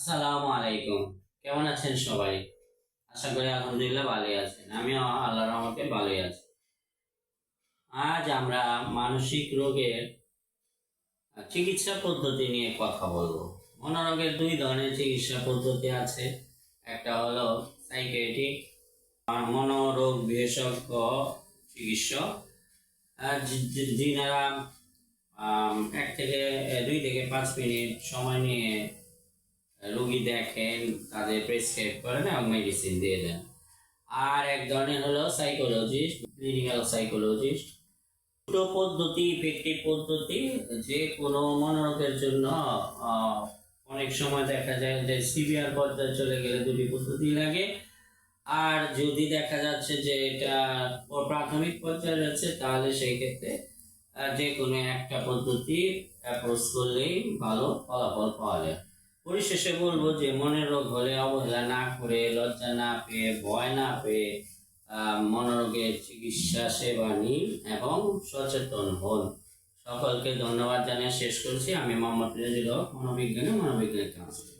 আসসালামু আলাইকুম। কেমন আছেন সবাই? আশা করি আলহামদুলিল্লাহ ভালোই আছেন। আমিও আল্লাহ রহমতে ভালোই আছি। আজ আমরা মানসিক রোগের চিকিৎসা পদ্ধতি নিয়ে কথা বলব। মনোরোগের দুই ধরনের চিকিৎসা পদ্ধতি আছে। একটা হলো সাইকেটিক মনোরোগ বিশেষজ্ঞ চিকিৎসক। যিনারা আম, এক থেকে দুই থেকে পাঁচ মিনিট সময় নিয়ে রোগী দেখেন, তাদের প্রেসক্রাইব করেন এবং মেডিসিন দিয়ে দেন। আর এক ধরনের হলো সাইকোলজিস্ট ক্লিনিক্যাল সাইকোলজিস্ট দুটো পদ্ধতি ইফেক্টিভ পদ্ধতি, যে কোনো মনোরোগের জন্য অনেক সময় দেখা যায় যে সিভিয়ার পর্যায়ে চলে গেলে দুটি পদ্ধতি লাগে। আর যদি দেখা যাচ্ছে যে এটা প্রাথমিক পর্যায়ে রয়েছে, তাহলে সেই ক্ষেত্রে যে কোনো একটা পদ্ধতি অ্যাপ্রোচ করলেই ভালো ফলাফল পাওয়া যায়। পরিশেষে বলব যে মনের রোগ হলে অবহেলা না করে, লজ্জা না পেয়ে, ভয় না পেয়ে মনোরোগের চিকিৎসা, সেবা নিন এবং সচেতন হন। সকলকে ধন্যবাদ জানিয়ে শেষ করছি। আমি মোহাম্মদ রেজিল মনোবিজ্ঞানী মনোবিজ্ঞানী কাউন্সিলর